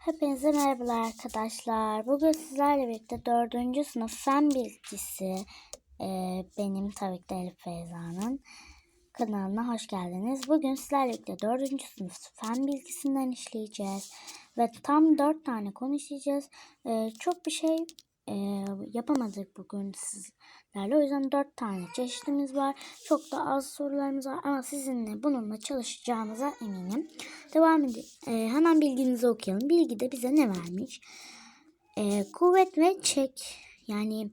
Hepinize merhabalar arkadaşlar. Bugün sizlerle birlikte 4. sınıf fen bilgisi e, benim tabii ki de Elif Feyza'nın kanalına hoş geldiniz. Bugün sizlerle birlikte 4. sınıf fen bilgisinden işleyeceğiz. Ve tam 4 tane konu işleyeceğiz. E, çok bir şey e, yapamadık bugün sizlerle. O yüzden 4 tane çeşitimiz var. Çok da az sorularımız var ama sizinle bununla çalışacağımıza eminim. Devam edelim. E, hemen bilginizi okuyalım. Bilgi de bize ne vermiş? E, kuvvet ve çek yani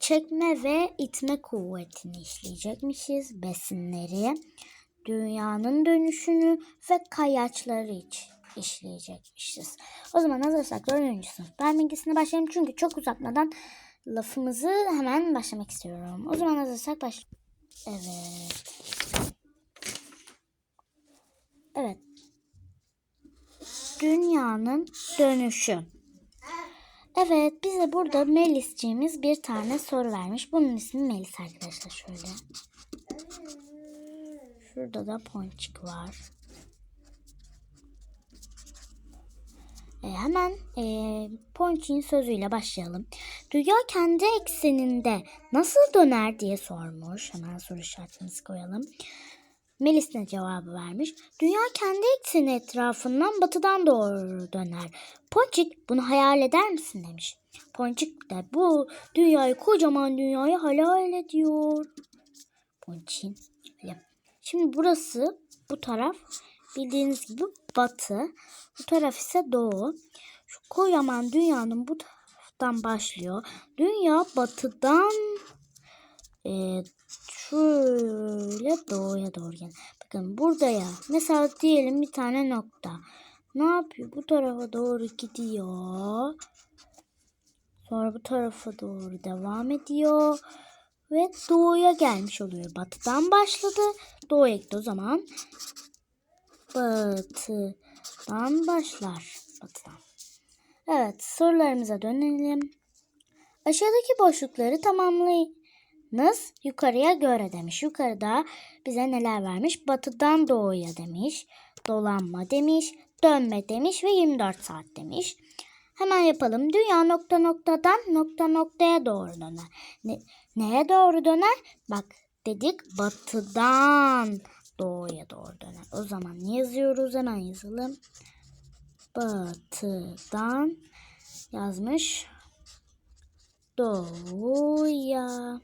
çekme ve itme kuvvetini işleyecekmişiz. Besinleri, dünyanın dönüşünü ve kayaçları iç işleyecekmişiz. O zaman hazırsak 4. sınıf ben bilgisine başlayalım. Çünkü çok uzatmadan lafımızı hemen başlamak istiyorum. O zaman hazırsak başlayalım. Evet. Evet. Dünyanın dönüşü. Evet bize burada Melisciğimiz bir tane soru vermiş. Bunun ismi Melis arkadaşlar şöyle. Şurada da ponçik var. E, hemen e, Ponçik'in sözüyle başlayalım. Dünya kendi ekseninde nasıl döner diye sormuş. Hemen soru işaretimizi koyalım. Melis ne cevabı vermiş? Dünya kendi ekseni etrafından batıdan doğru döner. Ponçik bunu hayal eder misin demiş. Ponçik de bu dünyayı kocaman dünyayı hayal ediyor. Ponçik'in Şimdi burası bu taraf bildiğiniz gibi batı. Bu taraf ise doğu. Şu kocaman dünyanın bu taraftan başlıyor. Dünya batıdan e, şöyle doğuya doğru yani. Bakın burada ya. Mesela diyelim bir tane nokta. Ne yapıyor? Bu tarafa doğru gidiyor. Sonra bu tarafa doğru devam ediyor. Ve doğuya gelmiş oluyor. Batıdan başladı. Doğuya gitti o zaman. Batıdan başlar. Batıdan. Evet sorularımıza dönelim. Aşağıdaki boşlukları tamamlayınız yukarıya göre demiş. Yukarıda bize neler vermiş? Batıdan doğuya demiş. Dolanma demiş. Dönme demiş ve 24 saat demiş. Hemen yapalım. Dünya nokta noktadan nokta noktaya doğru döner. Ne, neye doğru döner? Bak dedik batıdan doğuya doğru döner. O zaman yazıyoruz hemen yazalım. Batıdan yazmış. Doğuya.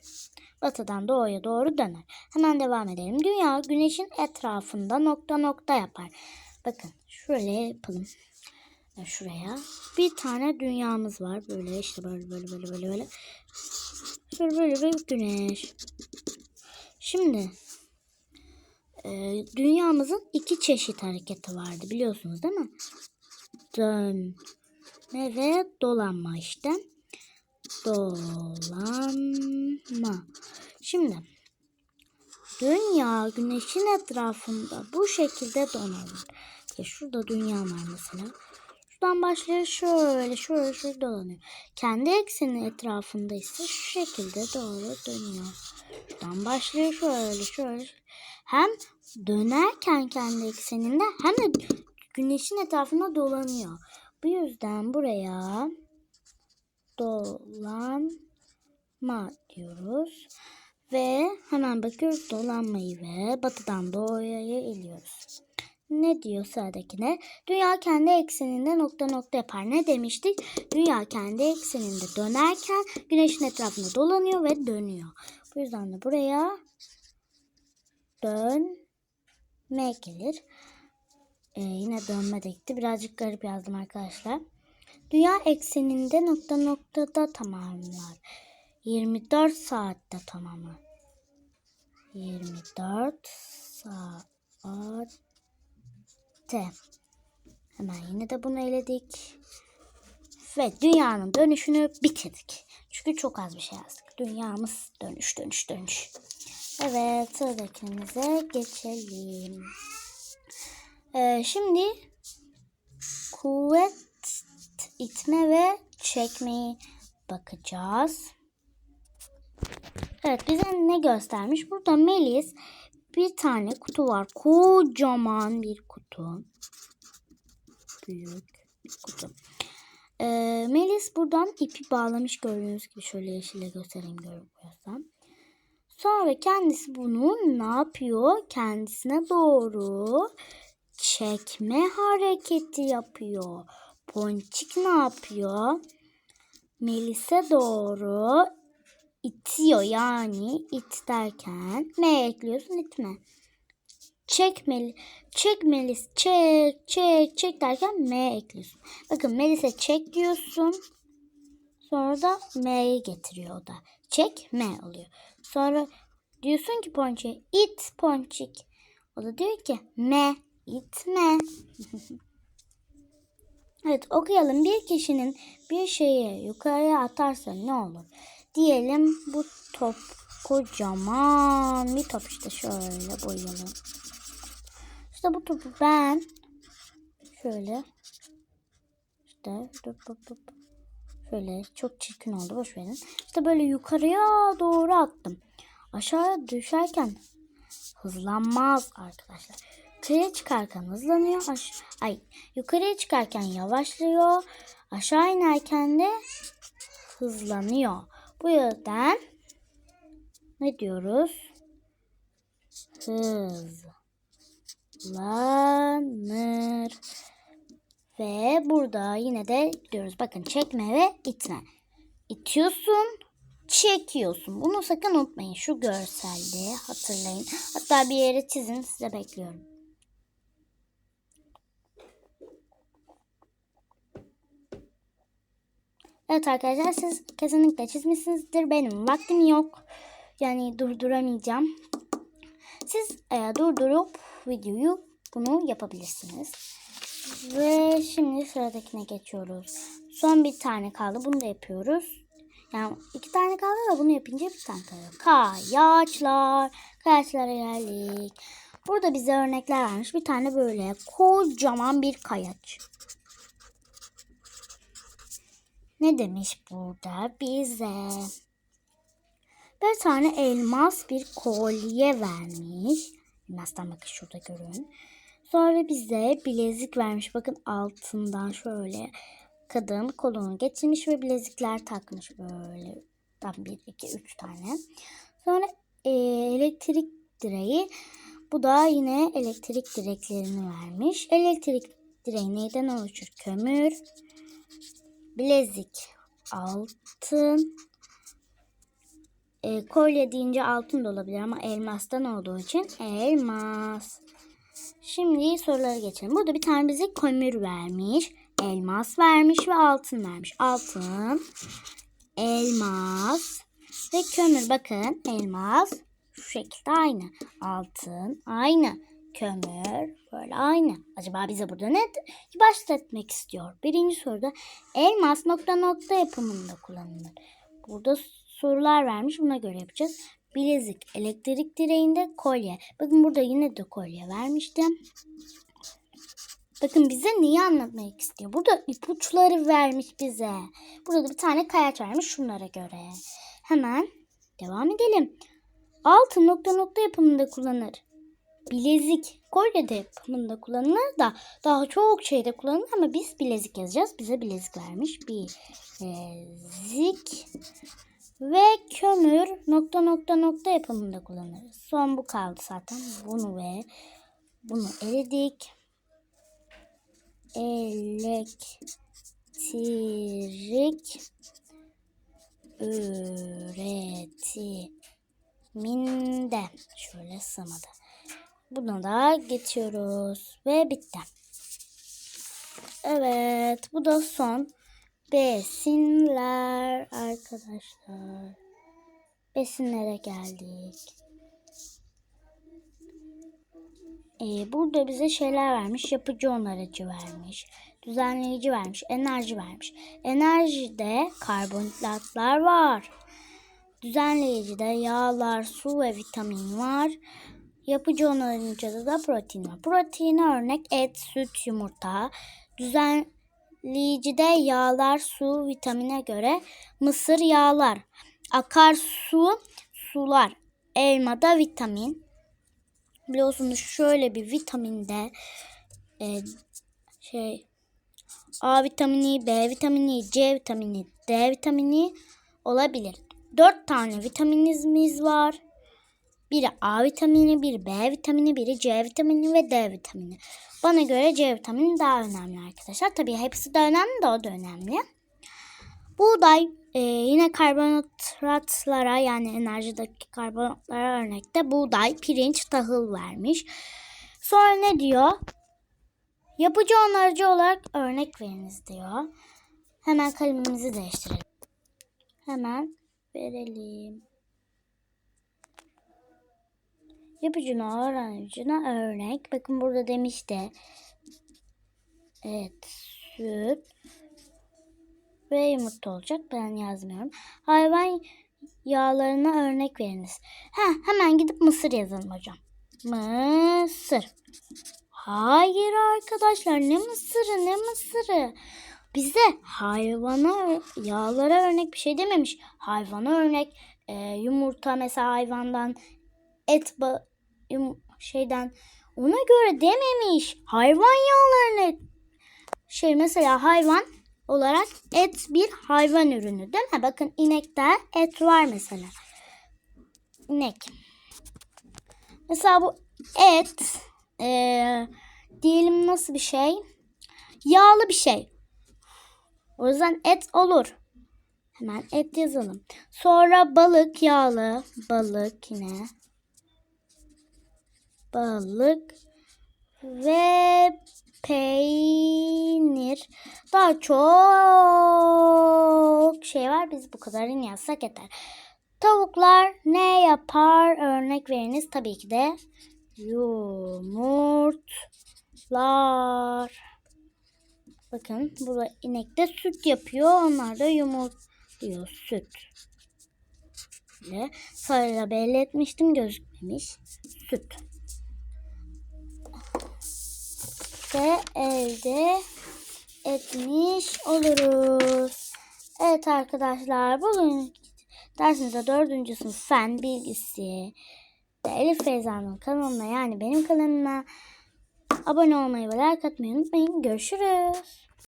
Batıdan doğuya doğru döner. Hemen devam edelim. Dünya güneşin etrafında nokta nokta yapar. Bakın şöyle yapalım. Şuraya bir tane dünyamız var. Böyle işte böyle böyle böyle böyle böyle. Şöyle böyle bir güneş. Şimdi e, dünyamızın iki çeşit hareketi vardı biliyorsunuz değil mi? Dönme ve dolanma işte. Dolanma. Şimdi dünya güneşin etrafında bu şekilde dolanır. Ya şurada dünya var mesela. Şuradan başlıyor şöyle şöyle şöyle dolanıyor. Kendi ekseni etrafında ise şu şekilde doğru dönüyor. Şuradan başlıyor şöyle şöyle. Hem dönerken kendi ekseninde hem de güneşin etrafında dolanıyor. Bu yüzden buraya dolanma diyoruz. Ve hemen bakıyoruz dolanmayı ve batıdan doğuya iliyoruz. Ne diyor sıradakine? Dünya kendi ekseninde nokta nokta yapar. Ne demiştik? Dünya kendi ekseninde dönerken güneşin etrafında dolanıyor ve dönüyor. Bu yüzden de buraya dönme gelir. Ee, yine dönme de gitti. Birazcık garip yazdım arkadaşlar. Dünya ekseninde nokta noktada tamamlar. 24 saatte tamamlar. 24 saat Hemen yine de bunu eledik. Ve dünyanın dönüşünü bitirdik. Çünkü çok az bir şey yazdık. Dünyamız dönüş dönüş dönüş. Evet sıradakimize geçelim. Ee, şimdi kuvvet itme ve çekmeyi bakacağız. Evet bize ne göstermiş? Burada Melis bir tane kutu var. Kocaman bir kutu. Büyük. kutu. Ee, Melis buradan ipi bağlamış gördüğünüz gibi şöyle yeşille göstereyim görüyorsam. Sonra kendisi bunu ne yapıyor? Kendisine doğru çekme hareketi yapıyor. Ponçik ne yapıyor? Melis'e doğru itiyor yani it derken M ekliyorsun itme. Çekmeli, çek Melis, çek, çek, çek derken M ekliyorsun. Bakın Melis'e çek diyorsun. Sonra da M'yi getiriyor o da. Çek M oluyor. Sonra diyorsun ki Ponçik'e it Ponçik. O da diyor ki M itme. evet okuyalım. Bir kişinin bir şeyi yukarıya atarsa ne olur? Diyelim bu top kocaman bir top işte şöyle boyayalım. İşte bu topu ben şöyle işte şöyle çok çirkin oldu boş verin. İşte böyle yukarıya doğru attım. Aşağıya düşerken hızlanmaz arkadaşlar. Yukarıya çıkarken hızlanıyor. Aş Ay, yukarıya çıkarken yavaşlıyor. Aşağı inerken de hızlanıyor. Bu yüzden ne diyoruz? Hızlanır. Ve burada yine de gidiyoruz. Bakın çekme ve itme. İtiyorsun, çekiyorsun. Bunu sakın unutmayın. Şu görselde hatırlayın. Hatta bir yere çizin. Size bekliyorum. Evet arkadaşlar siz kesinlikle çizmişsinizdir. Benim vaktim yok. Yani durduramayacağım. Siz e, durdurup videoyu bunu yapabilirsiniz. Ve şimdi sıradakine geçiyoruz. Son bir tane kaldı. Bunu da yapıyoruz. Yani iki tane kaldı da bunu yapınca bir tane kalıyor. Kayaçlar. Kayaçlara geldik. Burada bize örnekler vermiş. Bir tane böyle kocaman bir kayaç. Ne demiş burada bize? Bir tane elmas bir kolye vermiş. Elmastan bakın şurada görün. Sonra bize bilezik vermiş. Bakın altından şöyle kadın kolunu geçirmiş ve bilezikler takmış böyle. Tam bir, iki, üç tane. Sonra e, elektrik direği. Bu da yine elektrik direklerini vermiş. Elektrik direği neyden oluşur? Kömür, bilezik, altın, e, kolye deyince altın da olabilir ama elmastan olduğu için elmas. Şimdi sorulara geçelim. Burada bir tane bize kömür vermiş, elmas vermiş ve altın vermiş. Altın, elmas ve kömür. Bakın elmas şu şekilde aynı. Altın aynı. Kömür böyle aynı. Acaba bize burada ne bahsetmek istiyor? Birinci soruda elmas nokta nokta yapımında kullanılır. Burada sorular vermiş. Buna göre yapacağız. Bilezik, elektrik direğinde kolye. Bakın burada yine de kolye vermiştim. Bakın bize neyi anlatmak istiyor? Burada ipuçları vermiş bize. Burada bir tane kayaç vermiş şunlara göre. Hemen devam edelim. Altın nokta nokta yapımında kullanır. Bilezik kolye de yapımında kullanılır da daha çok şeyde kullanılır ama biz bilezik yazacağız. Bize bilezik vermiş. Bilezik ve kömür nokta nokta nokta yapımında kullanırız. Son bu kaldı zaten. Bunu ve bunu eledik. Elektrik üretiminde şöyle sığmadı. Bunu da geçiyoruz ve bitti. Evet bu da son besinler arkadaşlar. Besinlere geldik. Ee, burada bize şeyler vermiş. Yapıcı onarıcı vermiş. Düzenleyici vermiş. Enerji vermiş. Enerjide karbonhidratlar var. Düzenleyicide yağlar, su ve vitamin var. Yapıcı onarıcıda da protein var. Proteine örnek et, süt, yumurta. Düzenleyicide yağlar, su, vitamine göre mısır yağlar. Akarsu, sular. Elmada vitamin. Biliyorsunuz şöyle bir vitaminde e, şey A vitamini, B vitamini, C vitamini, D vitamini olabilir. Dört tane vitaminimiz var. Biri A vitamini, biri B vitamini, biri C vitamini ve D vitamini. Bana göre C vitamini daha önemli arkadaşlar. Tabii hepsi de önemli de o da önemli. Buğday e, yine karbonhidratlara yani enerjideki karbonhidratlara örnekte buğday, pirinç, tahıl vermiş. Sonra ne diyor? Yapıcı onarıcı olarak örnek veriniz diyor. Hemen kalemimizi değiştirelim. Hemen verelim. Yapıcına, öğrencine örnek. Bakın burada demiş de. Evet. Süt. Ve yumurta olacak. Ben yazmıyorum. Hayvan yağlarına örnek veriniz. Ha, hemen gidip mısır yazalım hocam. Mısır. Hayır arkadaşlar ne mısırı ne mısırı. Bize hayvana yağlara örnek bir şey dememiş. Hayvana örnek e, yumurta mesela hayvandan et şeyden ona göre dememiş. Hayvan yağlarını şey mesela hayvan olarak et bir hayvan ürünü değil mi? Bakın inekte et var mesela. İnek. Mesela bu et eee, diyelim nasıl bir şey? Yağlı bir şey. O yüzden et olur. Hemen et yazalım. Sonra balık yağlı. Balık yine. Balık ve peynir. Daha çok şey var. Biz bu kadarını yazsak yeter. Tavuklar ne yapar? Örnek veriniz tabii ki de yumurtlar. Bakın burada inek de süt yapıyor. Onlar da yumurtluyor. Süt. Böyle sarıyla belli etmiştim. Gözükmemiş. Süt. Ve elde etmiş oluruz. Evet arkadaşlar bugün dersimizde dördüncü sınıf fen bilgisi Elif Feyza'nın kanalına yani benim kanalıma abone olmayı ve like atmayı unutmayın. Görüşürüz.